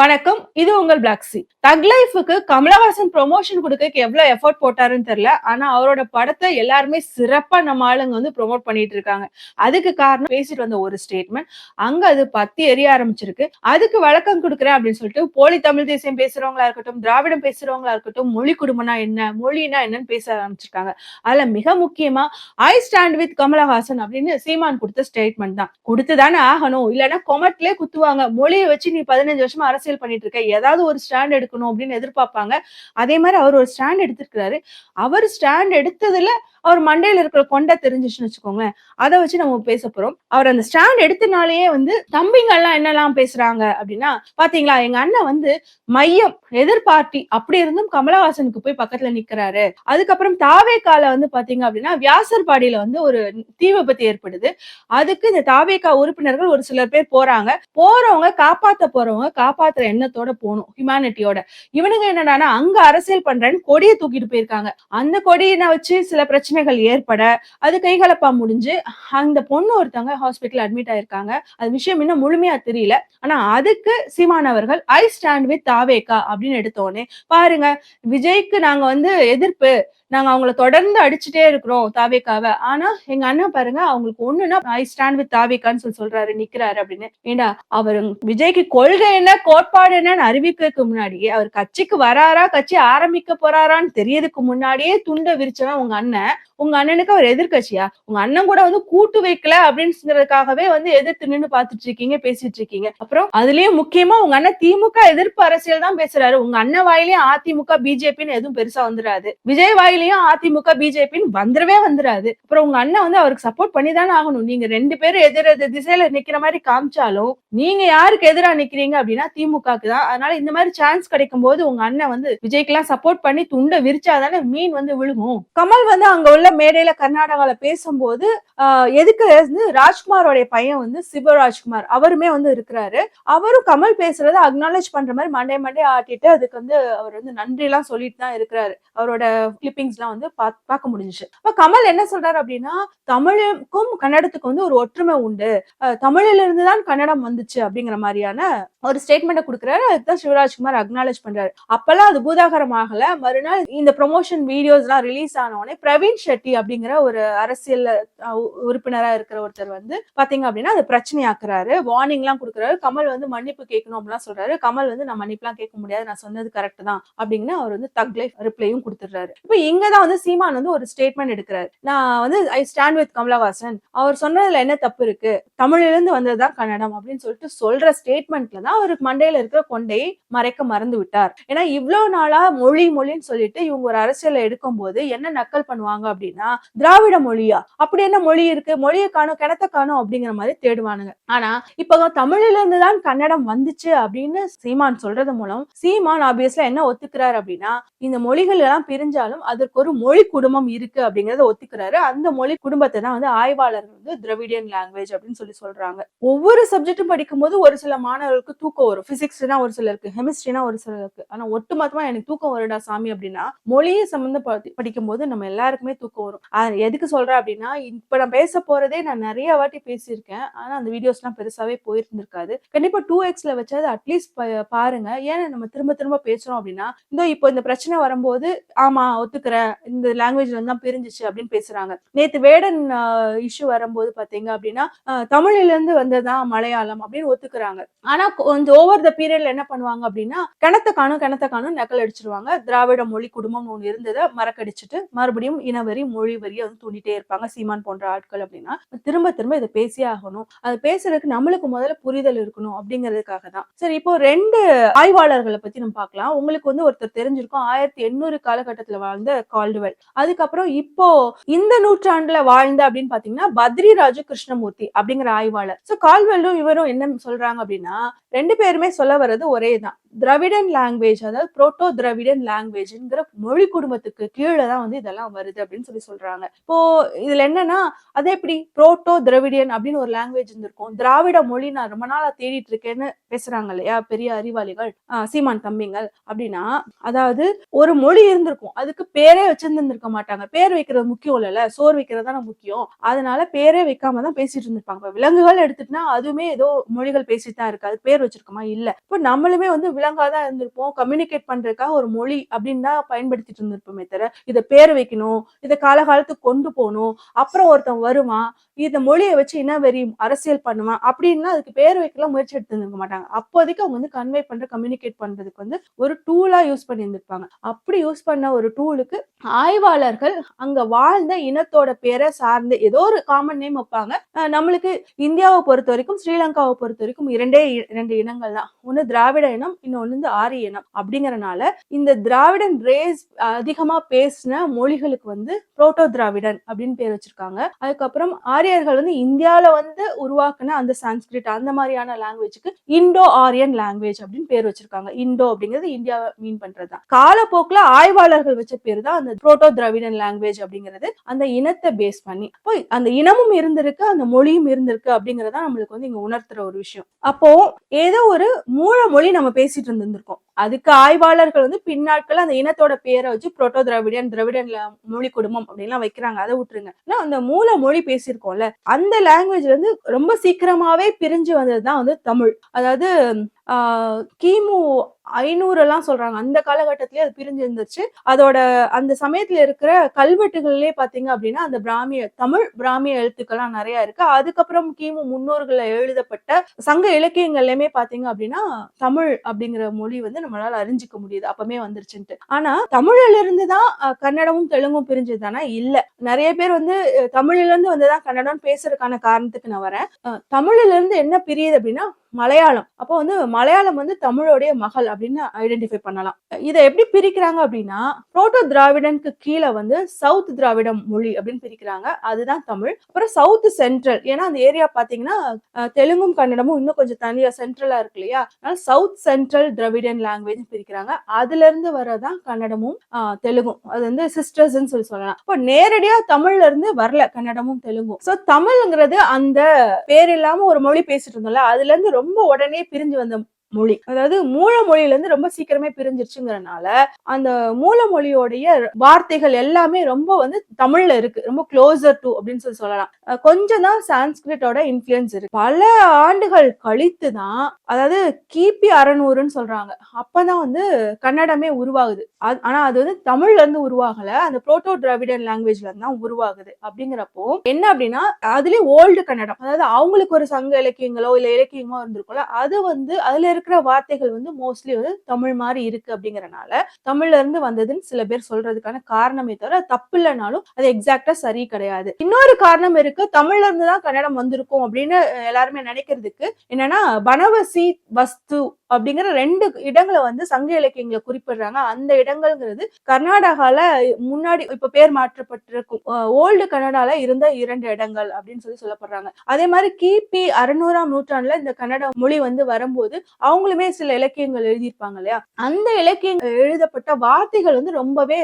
வணக்கம் இது உங்கள் பிளாக் சி தக் லைஃபுக்கு கமலஹாசன் ப்ரொமோஷன் கொடுக்க எவ்வளவு எஃபோர்ட் போட்டாருன்னு தெரியல. ஆனா அவரோட படத்தை எல்லாருமே சிறப்பா நம்ம ஆளுங்க வந்து ப்ரோமோட் பண்ணிட்டு இருக்காங்க. அதுக்கு காரணம் பேசிட்டு வந்த ஒரு ஸ்டேட்மெண்ட் அங்க அது பத்தி எரிய ஆரம்பிச்சிருக்கு. அதுக்கு வழக்கம் கொடுக்குறேன் அப்படின்னு சொல்லிட்டு போலி தமிழ் தேசியம் பேசுறவங்களா இருக்கட்டும் திராவிடம் பேசுறவங்களா இருக்கட்டும் மொழி குடும்பம்னா என்ன மொழினா என்னன்னு பேச ஆரம்பிச்சிருக்காங்க. அதுல மிக முக்கியமா ஐ ஸ்டாண்ட் வித் கமலஹாசன் அப்படின்னு சீமான் கொடுத்த ஸ்டேட்மெண்ட் தான். கொடுத்துதானே ஆகணும். இல்லைன்னா கொமட்லயே குத்துவாங்க. மொழியை வச்சு நீ பதினஞ்சு வருஷமா அரசியல் பண்ணிட்டு இருக்க ஏதாவது ஒரு ஸ்டாண்ட் எடுக்கணும் அப்படின்னு எதிர்பார்ப்பாங்க. அதே மாதிரி அவர் ஒரு ஸ்டாண்ட் எடுத்திருக்கிறாரு. அவர் ஸ்டாண்ட் எடுத்ததுல அவர் மண்டையில இருக்கிற கொண்டை தெரிஞ்சிச்சுன்னு வச்சுக்கோங்களேன். அதை வச்சு நம்ம பேச போறோம். அவர் அந்த ஸ்டாண்ட் எடுத்தனாலேயே வந்து தம்பிங்க எல்லாம் என்னெல்லாம் பேசுறாங்க அப்படின்னா பாத்தீங்களா எங்க அண்ணன் வந்து மையம் எதிர்பார்ட்டி அப்படி இருந்தும் கமலஹாசனுக்கு போய் பக்கத்துல நிக்கிறாரு. அதுக்கப்புறம் தாவேக்கால வந்து பாத்தீங்க அப்படின்னா வியாசர்பாடியில வந்து ஒரு தீ விபத்து ஏற்படுது. அதுக்கு இந்த தாவேக்கா உறுப்பினர்கள் ஒரு சிலர் பேர் போறாங்க. போறவங்க காப்பாத்த போறவங்க காப்பாத்துற எண்ணத்தோட போகணும் ஹியூமானிட்டியோட இவனுங்க என்னன்னா அங்க அரசியல் பண்றேன்னு கொடியை தூக்கிட்டு போயிருக்காங்க. அந்த கொடியினை வச்சு சில பிரச்சனை பிரச்சனைகள் ஏற்பட அது கைகலப்பா முடிஞ்சு அந்த பொண்ணு ஒருத்தவங்க ஹாஸ்பிட்டல் அட்மிட் ஆயிருக்காங்க. அது விஷயம் இன்னும் முழுமையா தெரியல. ஆனா அதுக்கு சீமான் அவர்கள் ஐ ஸ்டாண்ட் வித் தாவேக்கா அப்படின்னு எடுத்தோடனே பாருங்க விஜய்க்கு நாங்க வந்து எதிர்ப்பு. நாங்க அவங்கள தொடர்ந்து அடிச்சுட்டே இருக்கிறோம் தாவேக்காவை. ஆனா எங்க அண்ணன் பாருங்க அவங்களுக்கு ஒண்ணுன்னா ஐ ஸ்டாண்ட் வித் தாவேக்கான்னு சொல்லி சொல்றாரு நிக்கிறாரு அப்படின்னு. ஏண்டா அவர் விஜய்க்கு கொள்கை என்ன கோட்பாடு என்னன்னு அறிவிக்கிறதுக்கு முன்னாடியே அவர் கட்சிக்கு வராரா கட்சி ஆரம்பிக்க போறாரான்னு தெரியறதுக்கு முன்னாடியே துண்டை விரிச்சவன் உங்க அண்ணன். உங்க அண்ணனுக்கு அவர் எதிர்கட்சியா உங்க அண்ணன் கூட வந்து கூட்டு வைக்கல அப்படின்றதுக்காகவே வந்து எதிர்த்து நின்னு பாத்துட்டு இருக்கீங்க பேசிட்டு இருக்கீங்க அப்புறம் அதுலயும் முக்கியமா உங்க அண்ணன் திமுக எதிர்ப்பு அரசியல் தான் பேசுறாரு. உங்க அண்ணன் வாயிலையும் அதிமுக பிஜேபின்னு எதுவும் பெருசா வந்துடாது விஜய் வாயிலையும் அதிமுக பிஜேபின்னு வந்துடவே வந்துடாது அப்புறம் உங்க அண்ணன் வந்து அவருக்கு சப்போர்ட் பண்ணி தானே ஆகணும். நீங்க ரெண்டு பேரும் எதிர் எதிர் திசையில நிக்கிற மாதிரி காமிச்சாலும் நீங்க யாருக்கு எதிரா நிக்கிறீங்க அப்படின்னா திமுகக்கு தான். அதனால இந்த மாதிரி சான்ஸ் கிடைக்கும் போது உங்க அண்ணன் வந்து விஜய்க்கு எல்லாம் சப்போர்ட் பண்ணி துண்டை விரிச்சாதானே மீன் வந்து விழுகும். கமல் வந்து அங்க உள்ள மேடையில கர்நாடகால பேசும்போது எதுக்கு வந்து ராஜ்குமாரோடைய பையன் வந்து சிவராஜ்குமார் அவருமே வந்து இருக்கிறாரு. அவரும் கமல் பேசுறத அக்னாலேஜ் பண்ற மாதிரி மண்டே மண்டே ஆட்டிட்டு அதுக்கு வந்து அவர் வந்து நன்றி எல்லாம் சொல்லிட்டு தான் இருக்கிறாரு. அவரோட கிளிப்பிங்ஸ் எல்லாம் வந்து பா- பார்க்க முடிஞ்சுச்சு. அப்ப கமல் என்ன சொல்றாரு அப்படின்னா தமிழுக்கும் கன்னடத்துக்கும் வந்து ஒரு ஒற்றுமை உண்டு. தமிழில இருந்து தான் கன்னடம் வந்துச்சு அப்படிங்கிற மாதிரியான ஒரு ஸ்டேட்மெண்ட் கொடுக்குறாரு. அதுதான் சிவராஜ்குமார் அக்னாலேஜ் பண்றாரு. அப்பெல்லாம் அது பூதாகரம் ஆகல மறுநாள் இந்த ப்ரொமோஷன் வீடியோஸ் எல்லாம் ரிலீஸ் ஆன உடனே பிரவீன் ஷெட்டி அப்படிங்கிற ஒரு அரசியல் உ- உறுப்பினரா இருக்கிற ஒருத்தர் வந்து பாத்தீங்க அப்படின்னா அது பிரச்சனையாக்குறாரு. வார்னிங் எல்லாம் கொடுக்குறாரு. கமல் வந்து மன்னிப்பு கேட்கணும் அப்படிலாம் சொல்றாரு. கமல் வந்து நான் மன்னிப்புலாம் கேட்க முடியாது. நான் சொன்னது கரெக்ட் தான். அப்படின்னு அவர் வந்து தக் லைஃப் ரிப்ளையும் கொடுத்துடுறாரு. இப்போ இங்கதான் வந்து சீமான் வந்து ஒரு ஸ்டேட்மெண்ட் எடுக்கிறாரு. நான் வந்து ஐ ஸ்டாண்ட் வித் கமலஹாசன். அவர் சொன்னதுல என்ன தப்பு இருக்கு? தமிழிலிருந்து வந்ததுதான் கன்னடம். அப்படின்னு சொல்லிட்டு சொல்ற ஸ்டேட்மெண்ட்ல தான் அவருக்கு மண்டையில இருக்கிற கொண்டையை மறைக்க மறந்து விட்டார். ஏன்னா இவ்வளவு நாளா மொழி மொழின்னு சொல்லிட்டு இவங்க ஒரு அரசியல எடுக்கும் போது என்ன நக்கல் பண்ணுவாங்க அப்படின்னா திராவிட மொழியா? அப்படி என்ன மொழி இருக்கு? மொழியை காணும் கிணத்த காணும் அப்படிங்கிற மாதிரி தேடுவானுங்க. ஆனா இப்ப தமிழ்ல இருந்து தான் கன்னடம் வந்துச்சு அப்படின்னு சீமான் சொல்றது மூலம் சீமான் ஆபியஸ்ல என்ன ஒத்துக்கிறாரு அப்படின்னா இந்த மொழிகள் எல்லாம் பிரிஞ்சாலும் அதற்கு ஒரு மொழி குடும்பம் இருக்கு அப்படிங்கறத ஒத்துக்கிறாரு. அந்த மொழி குடும்பத்தை தான் வந்து ஆய்வாளர்கள் வந்து திராவிடியன் லாங்குவேஜ் அப்படின்னு சொல்லி சொல்றாங்க. ஒவ்வொரு சப்ஜெக்டும் படிக்கும்போது ஒரு சில மாணவர்களுக்கு தூக்கம் வரும். பிசிக்ஸ்னா ஒரு சிலருக்கு கெமிஸ்ட்ரினா ஒரு சிலருக்கு. ஆனா ஒட்டுமொத்தமா எனக்கு தூக்கம் வருடா சாமி அப்படின்னா மொழியை சம்மந்த படிக்கும் போது நம்ம எல்லாருக்குமே தூக்கம் வரும். எதுக்கு சொல்றேன் அப்படின்னா இப்ப நான் பேச போறதே நான் நிறைய வாட்டி பேசியிருக்கேன். ஆனா அந்த வீடியோஸ் எல்லாம் பெருசாவே போயிருந்திருக்காது. கண்டிப்பா டூ எக்ஸ்ல வச்சாது அட்லீஸ்ட் பாருங்க. ஏன்னா நம்ம திரும்ப திரும்ப பேசுறோம் அப்படின்னா இந்த இப்போ இந்த பிரச்சனை வரும்போது ஆமா ஒத்துக்கிறேன். இந்த லாங்குவேஜ்ல தான் பிரிஞ்சிச்சு அப்படின்னு பேசுறாங்க. நேத்து வேடன் இஷ்யூ வரும்போது பாத்தீங்க அப்படின்னா தமிழ்ல இருந்து வந்ததுதான் மலையாளம் அப்படின்னு ஒத்துக்கிறாங்க. ஆனா கொஞ்சம் ஓவர் த பீரியட்ல என்ன பண்ணுவாங்க அப்படின்னா கிணத்த காணும் கிணத்த காணும் நக்கல் அடிச்சிருவாங்க. திராவிட மொழி குடும்பம் ஒன்று இருந்ததை மறக்கடிச்சிட்டு மறுபடியும் இனவரி மொழி வரியை வந்து தூண்டிட்டே இருப்பாங்க சீமான் போன்ற ஆட்கள் அப்படின்னா. திரும்ப திரும்ப இதை பேசியே ஆகணும். அது பேசுறதுக்கு நம்மளுக்கு முதல்ல புரிதல் இருக்கணும் அப்படிங்கிறதுக்காக தான். சரி இப்போ ரெண்டு ஆய்வாளர்களை பத்தி நம்ம பார்க்கலாம். உங்களுக்கு வந்து ஒருத்தர் தெரிஞ்சிருக்கும். ஆயிரத்தி எண்ணூறு காலகட்டத்துல வாழ்ந்த கால்டுவெல். அதுக்கப்புறம் இப்போ இந்த நூற்றாண்டுல வாழ்ந்த அப்படின்னு பாத்தீங்கன்னா பத்ரிராஜு கிருஷ்ணமூர்த்தி அப்படிங்கிற ஆய்வாளர். சோ கால்வெல்லும் இவரும் என்ன சொல்றாங்க அப்படின்னா ரெண்டு பேருமே சொல்ல வர்றது ஒரே தான் திராவிடன் லாங்குவேஜ் அதாவது புரோட்டோ திராவிடன் லாங்குவேஜ்ங்கிற மொழி குடும்பத்துக்கு கீழே தான் வந்து இதெல்லாம் வருது அப்படின்னு சொல்லி சொல்றாங்க. இப்போ இதுல என்னன்னா அதே எப்படி? புரோட்டோ திராவிடியன் அப்படின்னு ஒரு லாங்குவேஜ் இருந்திருக்கும். திராவிட மொழி நான் ரொம்ப நாளா தேடிட்டு இருக்கேன்னு பேசுறாங்க இல்லையா? பெரிய அறிவாளிகள் ஆஹ் சீமான் தம்பிங்கள் அப்படின்னா அதாவது ஒரு மொழி இருந்திருக்கும். அதுக்கு பேரே வச்சிருந்திருக்க மாட்டாங்க. பேர் வைக்கிறது முக்கியம் இல்லைல்ல. சோர் வைக்கிறது தானே முக்கியம். அதனால பேரே வைக்காம தான் பேசிட்டு இருந்திருப்பாங்க. விலங்குகள் எடுத்துட்டுனா அதுவுமே ஏதோ மொழிகள் பேசிட்டு தான் இருக்கு. அது பேர் வச்சிருக்கோமா? இல்ல. இப்போ நம்மளுமே வந்து விலங்காதான் இருந்திருப்போம். கம்யூனிகேட் பண்றதுக்காக ஒரு மொழி அப்படின்னு தான் பயன்படுத்திட்டு இருந்திருப்போமே தவிர இதை பேர் வைக்கணும் இதை காலகாலத்துக்கு கொண்டு போகணும் அப்புறம் ஒருத்தன் வருவான் இந்த மொழியை வச்சு என்ன வெறி அரசியல் பண்ணுவான் அப்படின்னா அதுக்கு பேர் வைக்கலாம் முயற்சி எடுத்து மாட்டாங்க. அப்போதைக்கு அவங்க வந்து கன்வே பண்ற கம்யூனிகேட் பண்றதுக்கு வந்து ஒரு டூலா யூஸ் பண்ணி இருந்திருப்பாங்க அப்படி யூஸ் பண்ண ஒரு டூலுக்கு ஆய்வாளர்கள் அங்க வாழ்ந்த இனத்தோட பேரை சார்ந்து ஏதோ ஒரு காமன் நேம் வைப்பாங்க. நம்மளுக்கு இந்தியாவை பொறுத்த வரைக்கும் ஸ்ரீலங்காவை பொறுத்த வரைக்கும் இரண்டே இ- இரண்டு இனங்கள் தான் ஒண்ணு திராவிட இனம் இன்னொன்னு வந்து ஆரிய இனம் அப்படிங்கறனால இந்த திராவிடன் ரேஸ் அதிகமா பேசின மொழிகளுக்கு வந்து புரோட்டோ திராவிடன் அப்படின்னு பேர் வச்சிருக்காங்க. அதுக்கப்புறம் ஆரியர்கள் வந்து இந்தியாவில வந்து உருவாக்குன அந்த சான்ஸ்கிரிட் அந்த மாதிரியான லாங்குவேஜுக்கு இண்டோ ஆரியன் லாங்குவேஜ் அப்படின்னு பேர் வச்சிருக்காங்க. இண்டோ அப்படிங்கிறது இந்தியாவை மீன் பண்றதுதான். காலப்போக்கில் ஆய்வாளர்கள் வச்ச பேர் தான் அந்த புரோட்டோ திராவிடன் லாங்குவேஜ் அப்படிங்கிறது. அந்த இனத்தை பேஸ் பண்ணி. அப்போ அந்த இனமும் இருந்திருக்கு அந்த மொழியும் இருந்திருக்கு அப்படிங்கறதா நம்மளுக்கு வந்து இங்க உணர்த்துற ஒரு விஷயம். அப்போ ஏதோ ஒரு மூல மொழி நம்ம பேசிட்டு இருந்திருக்கோம் அதுக்கு ஆய்வாளர்கள் வந்து பின்னாட்கள் அந்த இனத்தோட பேரை வச்சு புரோட்டோ திராவிடன் திராவிடன்ல மொழி குடும்பம் அப்படின்லாம் வைக்கிறாங்க. அதை விட்டுருங்க. ஆனா அந்த மூல மொழி பேசியிருக்கோம்ல அந்த லாங்குவேஜ் வந்து ரொம்ப சீக்கிரமாவே பிரிஞ்சு வந்ததுதான் வந்து தமிழ். அதாவது ஆஹ் கிமு ஐநூறு எல்லாம் சொல்றாங்க. அந்த காலகட்டத்திலேயே அது பிரிஞ்சு இருந்துச்சு அதோட அந்த சமயத்துல இருக்கிற கல்வெட்டுகள்லயே பாத்தீங்க அப்படின்னா அந்த பிராமிய தமிழ் பிராமிய எழுத்துக்கள்லாம் நிறைய இருக்கு. அதுக்கப்புறம் கிமு முன்னோர்கள எழுதப்பட்ட சங்க இலக்கியங்கள்லயுமே பாத்தீங்க அப்படின்னா தமிழ் அப்படிங்கிற மொழி வந்து நம்மளால அறிஞ்சிக்க முடியுது. அப்பமே வந்துருச்சுன்ட்டு. ஆனா தமிழ்ல இருந்து தான் கன்னடமும் தெலுங்கும் பிரிஞ்சதுதானா இல்ல. நிறைய பேர் வந்து தமிழ்ல இருந்து வந்துதான் கன்னடம் பேசுறதுக்கான காரணத்துக்கு நான் வரேன். தமிழ்ல இருந்து என்ன பிரியுது அப்படின்னா மலையாளம். அப்போ வந்து மலையாளம் வந்து தமிழோடைய மகள் அப்படின்னு ஐடென்டிஃபை பண்ணலாம். இதை எப்படி பிரிக்கிறாங்க அப்படின்னா புரோட்டோ திராவிடனுக்கு கீழே வந்து சவுத் திராவிடம் மொழி அப்படின்னு பிரிக்கிறாங்க. அதுதான் தமிழ். அப்புறம் சவுத் சென்ட்ரல். ஏன்னா அந்த ஏரியா பாத்தீங்கன்னா தெலுங்கும் கன்னடமும் இன்னும் கொஞ்சம் தனியா சென்ட்ரலா இருக்கு இல்லையா? அதனால சவுத் சென்ட்ரல் திராவிடன் லாங்குவேஜ் பிரிக்கிறாங்க. அதுல இருந்து வரதான் கன்னடமும் தெலுங்கும். அது வந்து சிஸ்டர்ஸ்ன்னு சொல்லி சொல்லலாம். இப்போ நேரடியா தமிழ்ல இருந்து வரல கன்னடமும் தெலுங்கும். ஸோ தமிழ்ங்கிறது அந்த பேர் இல்லாம ஒரு மொழி பேசிட்டு இருந்தோம்ல அதுல இருந்து ரொம்ப உடனே பிரிஞ்சு வந்த மொழி. அதாவது மூல மொழியிலிருந்து ரொம்ப சீக்கிரமே பிரிஞ்சிருச்சுங்கிறனால அந்த மூல மொழியோடைய வார்த்தைகள் எல்லாமே ரொம்ப வந்து தமிழ்ல இருக்கு. ரொம்ப க்ளோசர் டு அப்படின்னு சொல்லி சொல்லலாம். கொஞ்சம் தான் சான்ஸ்கிரிட்டோட இன்ஃபுளுன்ஸ் இருக்கு. பல ஆண்டுகள் கழித்து தான் அதாவது கிபி அறநூறுன்னு சொல்றாங்க. அப்பதான் வந்து கன்னடமே உருவாகுது. அது- ஆனா அது வந்து தமிழ்ல இருந்து உருவாகல. அந்த புரோட்டோ டிராவிடன் லாங்குவேஜ்ல இருந்து தான் உருவாகுது. அப்படிங்கிறப்போ என்ன அப்படின்னா அதுலயே ஓல்டு கன்னடம். அதாவது அவங்களுக்கு ஒரு சங்க இலக்கியங்களோ இல்ல இலக்கியமோ இருந்திருக்கும்ல அது வந்து அதுல இருக்கிற வார்த்தைகள் வந்து மோஸ்ட்லி வந்து தமிழ் மாதிரி இருக்கு அப்படிங்கறனால தமிழ்ல இருந்து வந்ததுன்னு சில பேர் சொல்றதுக்கான காரணமே தவிர தப்பு இல்லைனாலும் அது எக்ஸாக்டா சரி கிடையாது. இன்னொரு காரணம் இருக்கு. தமிழ்ல இருந்து தான் கன்னடம் வந்திருக்கும் அப்படின்னு எல்லாருமே நினைக்கிறதுக்கு என்னன்னா பனவசி வஸ்து அப்படிங்கிற ரெண்டு இடங்களை வந்து சங்க இலக்கியங்களை குறிப்பிடுறாங்க. அந்த இடங்கள்ங்கிறது கர்நாடகால முன்னாடி இப்ப பேர் மாற்றப்பட்டிருக்கும். ஓல்டு கன்னடால இருந்த இரண்டு இடங்கள் அப்படின்னு சொல்லி சொல்லப்படுறாங்க. அதே மாதிரி கிபி அறுநூறாம் நூற்றாண்டுல இந்த கன்னட மொழி வந்து வரும்போது அவங்களுமே சில இலக்கியங்கள் எழுதியிருப்பாங்க இல்லையா? அந்த இலக்கியங்கள் எழுதப்பட்ட வார்த்தைகள் வந்து ரொம்பவே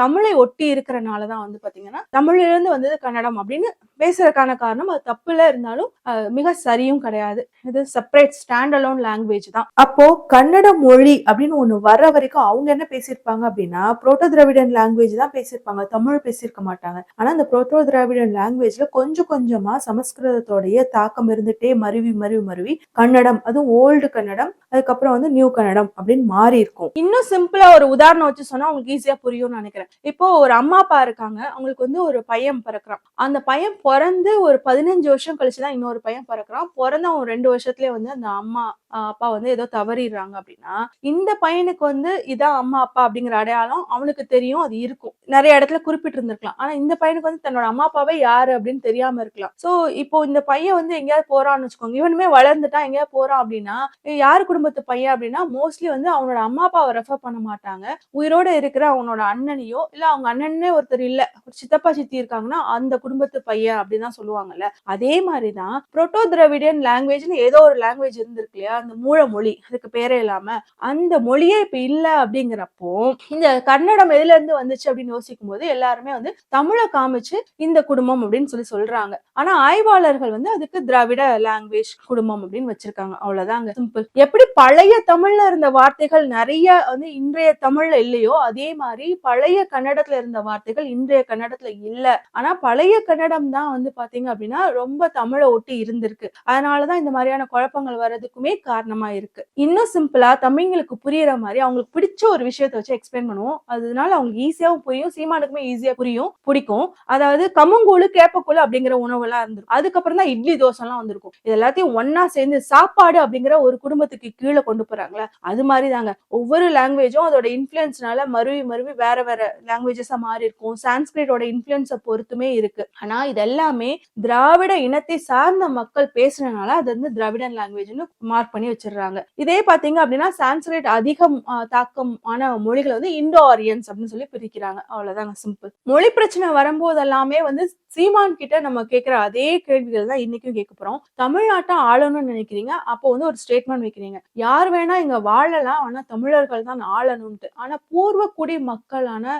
தமிழை ஒட்டி இருக்கிறனாலதான் வந்து பாத்தீங்கன்னா தமிழிலிருந்து வந்தது கன்னடம் அப்படின்னு பேசுறதுக்கான காரணம் அது தப்புல இருந்தாலும் மிக சரியும் கிடையாது. இது செப்பரேட் ஸ்டாண்ட் அலோன் லாங்குவேஜ் தான். அப்போ கன்னட மொழி அப்படின்னு ஒண்ணு வர்ற வரைக்கும் அவங்க என்ன பேசியிருப்பாங்க அப்படின்னா புரோட்டோ திராவிடன் லாங்குவேஜ் தான் பேசியிருப்பாங்க. தமிழ் பேசியிருக்க மாட்டாங்க. ஆனா அந்த புரோட்டோ திராவிடன் லாங்குவேஜ்ல கொஞ்சம் கொஞ்சமா சமஸ்கிருதத்தோடைய தாக்கம் இருந்துட்டே மருவி மருவி மருவி கன்னடம் அதுவும் ஓல்டு கன்னடம் அதுக்கப்புறம் வந்து நியூ கன்னடம் அப்படின்னு மாறி இருக்கும். இன்னும் சிம்பிளா ஒரு உதாரணம் வச்சு சொன்னா உங்களுக்கு ஈஸியா புரியும்னு நினைக்கிறேன். இப்போ ஒரு அம்மா அப்பா இருக்காங்க. அவங்களுக்கு வந்து ஒரு பையன் பிறக்கிறான். அந்த பையன் பிறந்து ஒரு பதினஞ்சு வருஷம் கழிச்சுதான் இன்னொரு பையன் பிறக்கிறான். பிறந்த அவன் ரெண்டு வருஷத்துலயே வந்து அந்த அம்மா அப்பா வந்து ஏதோ தவறிடுறாங்க அப்படின்னா இந்த பையனுக்கு வந்து இதான் அம்மா அப்பா அப்படிங்கிற அடையாளம் அவனுக்கு தெரியும் அது இருக்கும். நிறைய இடத்துல குறிப்பிட்டு இருந்திருக்கலாம் ஆனா இந்த பையனுக்கு வந்து தன்னோட அம்மா அப்பாவே யாரு அப்படின்னு தெரியாம இருக்கலாம். சோ இப்போ இந்த பையன் வந்து எங்கேயாவது போறான்னு வச்சுக்கோங்க. இவனுமே வளர்ந்துட்டா எங்கேயாவது போறான் அப்படின்னா யார் குடும்பத்து பையன் அப்படின்னா மோஸ்ட்லி வந்து அவனோட அம்மா அப்பாவை ரெஃபர் பண்ண மாட்டாங்க. உயிரோட இருக்கிற அவனோட அண்ணனையோ இல்ல அவங்க அண்ணனே ஒருத்தர் இல்ல. ஒரு சித்தப்பா சித்தி இருக்காங்கன்னா அந்த குடும்பத்து பையன் அப்படின்னு தான் சொல்லுவாங்கல்ல. அதே மாதிரிதான் புரோட்டோ திராவிடியன் லாங்குவேஜ்னு ஏதோ ஒரு லாங்குவேஜ் இருந்திருக்கு இல்லையா? அந்த மூல மொழி. அதுக்கு பேரே இல்லாம அந்த மொழியே இப்ப இல்ல அப்படிங்கிறப்போ இந்த கன்னடம் எதுல இருந்து வந்துச்சு அப்படின்னு யோசிக்கும் போது எல்லாருமே வந்து தமிழை காமிச்சு இந்த குடும்பம் அப்படின்னு சொல்லி சொல்றாங்க. ஆனா ஆய்வாளர்கள் வந்து அதுக்கு திராவிட லாங்குவேஜ் குடும்பம் அப்படின்னு வச்சிருக்காங்க. அவ்வளவுதாங்க. சிம்பிள் எப்படி பழைய தமிழ்ல இருந்த வார்த்தைகள் நிறைய வந்து இன்றைய தமிழ்ல இல்லையோ அதே மாதிரி பழைய கன்னடத்துல இருந்த வார்த்தைகள் இன்றைய கன்னடத்துல இல்ல. ஆனா பழைய கன்னடம் தான் வந்து பாத்தீங்க அப்படின்னா ரொம்ப தமிழை ஒட்டி இருந்திருக்கு. அதனாலதான் இந்த மாதிரியான குழப்பங்கள் வர்றதுக்குமே காரணமா இருக்கு இன்னும் சிம்பிளா தமிழ்களுக்கு புரியற மாதிரி அவங்களுக்கு பிடிச்ச ஒரு விஷயத்த வச்சு எக்ஸ்பிளைன் பண்ணுவோம். அதனால அவங்களுக்கு ஈஸியாவும் புரியும் சீமானுக்குமே ஈஸியா புரியும் பிடிக்கும். அதாவது கம்மங்கூழு கேப்பக்கூழு அப்படிங்கிற உணவு எல்லாம் இருந்திருக்கும். அதுக்கப்புறம் தான் இட்லி தோசை எல்லாம் வந்திருக்கும். இது எல்லாத்தையும் ஒன்னா சேர்ந்து சாப்பாடு அப்படிங்கிற ஒரு குடும்பத்துக்கு கீழே கொண்டு போறாங்களே அது மாதிரி தாங்க ஒவ்வொரு லாங்குவேஜும் அதோட இன்ஃபுளுன்ஸ்னால மறுவி மறுவி வேற வேற லாங்குவேஜஸா மாறி இருக்கும். சான்ஸ்கிரிட்டோட இன்ஃபுளுன்ஸை பொறுத்துமே இருக்கு. ஆனா இது எல்லாமே திராவிட இனத்தை சார்ந்த மக்கள் பேசுறதுனால அது வந்து திராவிடன் லாங்குவேஜ்னு மார்க் பண்ணி வச்சிடுறாங்க. இதே பாத்தீங்க அப்படின்னா சான்ஸ்கிரிட் அதிகம் தாக்கம் ஆன மொழிகளை வந்து இண்டோ ஆரியன்ஸ் அப்படின்னு சொல்லி பிரிக்கிறாங்க. அவ்வளவுதாங்க சிம்பிள் மொழி பிரச்சனை வரும்போது எல்லாமே வந்து சீமான் கிட்ட நம்ம கேட்கிற அதே கேள்விகள் தான் இன்னைக்கும் கேட்க போறோம். தமிழ்நாட்டை ஆளணும்னு நினைக்கிறீங்க? அப்போ வந்து ஒரு ஸ்டேட்மெண்ட் வைக்கிறீங்க. யார் வேணா இங்க வாழலாம் ஆனா தமிழர்கள் தான் ஆளணும்ட்டு ஆனா பூர்வக்குடி மக்களான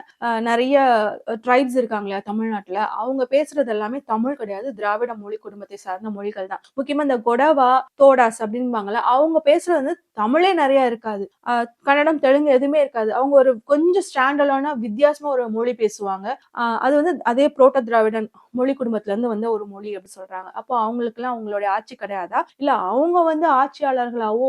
நிறைய ட்ரைப்ஸ் இருக்காங்க இல்லையா தமிழ்நாட்டுல அவங்க பேசுறது எல்லாமே தமிழ் கிடையாது. திராவிட மொழி குடும்பத்தை சார்ந்த மொழிகள் தான். முக்கியமா இந்த கொடவா தோடாஸ் அப்படின்பாங்கல்ல அவங்க பேசுறது வந்து தமிழே நிறைய இருக்காது. கன்னடம் தெலுங்கு எதுவுமே இருக்காது. அவங்க ஒரு கொஞ்சம் ஸ்டாண்டர்டான வித்தியாசமா ஒரு மொழி பேசுவாங்க. அது வந்து அதே புரோட்ட திராவிடன் மொழி குடும்பத்துல இருந்து வந்த ஒரு மொழி அப்படி சொல்றாங்க. அப்போ அவங்களுக்கு எல்லாம் அவங்களுடைய ஆட்சி கிடையாதா? இல்ல அவங்க வந்து ஆட்சியாளர்களாவோ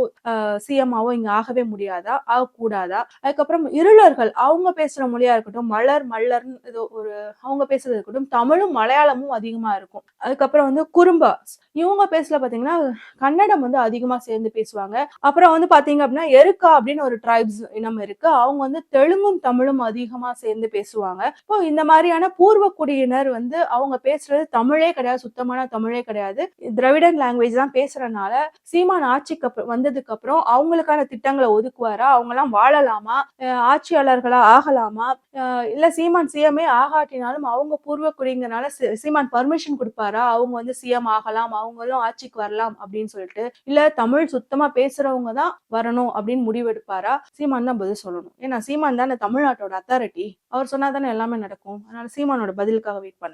சிஎம்மாவோ இங்க ஆகவே முடியாதா? ஆகக்கூடாதா? அதுக்கப்புறம் இருளர்கள் அவங்க பேசுற மொழியா இருக்கட்டும் மலர் மல்லர்னு ஏதோ ஒரு அவங்க பேசுறது இருக்கட்டும் தமிழும் மலையாளமும் அதிகமா இருக்கும். அதுக்கப்புறம் வந்து குறும்பா இவங்க பேசல பாத்தீங்கன்னா கன்னடம் வந்து அதிகமா சேர்ந்து பேசுவாங்க. அப்புறம் வந்து பாத்தீங்க அப்படின்னா எருக்கா அப்படின்னு ஒரு ட்ரைப்ஸ் இனம் இருக்கு. அவங்க வந்து தெலுங்கும் தமிழும் அதிகமா சேர்ந்து பேசுவாங்க. இப்போ இந்த மாதிரியான பூர்வ குடியினர் வந்து அவங்க பேசுறது தமிழே கிடையாது சுத்தமான தமிழே கிடையாது. திராவிடன் லாங்குவேஜ் தான் பேசுறதுனால சீமான் ஆட்சிக்கு அப்புறம் வந்ததுக்கு அப்புறம் அவங்களுக்கான திட்டங்களை ஒதுக்குவாரா? அவங்க எல்லாம் வாழலாமா ஆட்சியாளர்களா ஆகலாமா? இல்ல சீமான் சிஎம்ஏ ஆகாட்டினாலும் அவங்க பூர்வ குடிங்கிறனால சீமான் பர்மிஷன் கொடுப்பாரா? அவங்க வந்து சிஎம் ஆகலாம் அவங்களும் ஆட்சிக்கு வரலாம் அப்படின்னு சொல்லிட்டு. இல்ல தமிழ் சுத்தமா பேசுறவங்க தான் வரணும் அப்படின்னு முடிவெடுப்பாரா? சீமான் தான் பதில் சொல்லணும். ஏன்னா சீமான் தானே தமிழ்நாட்டோட அத்தாரிட்டி அவர் சொன்னா தானே எல்லாமே நடக்கும். அதனால சீமானோட பதிலுக்காக வெயிட் பண்ண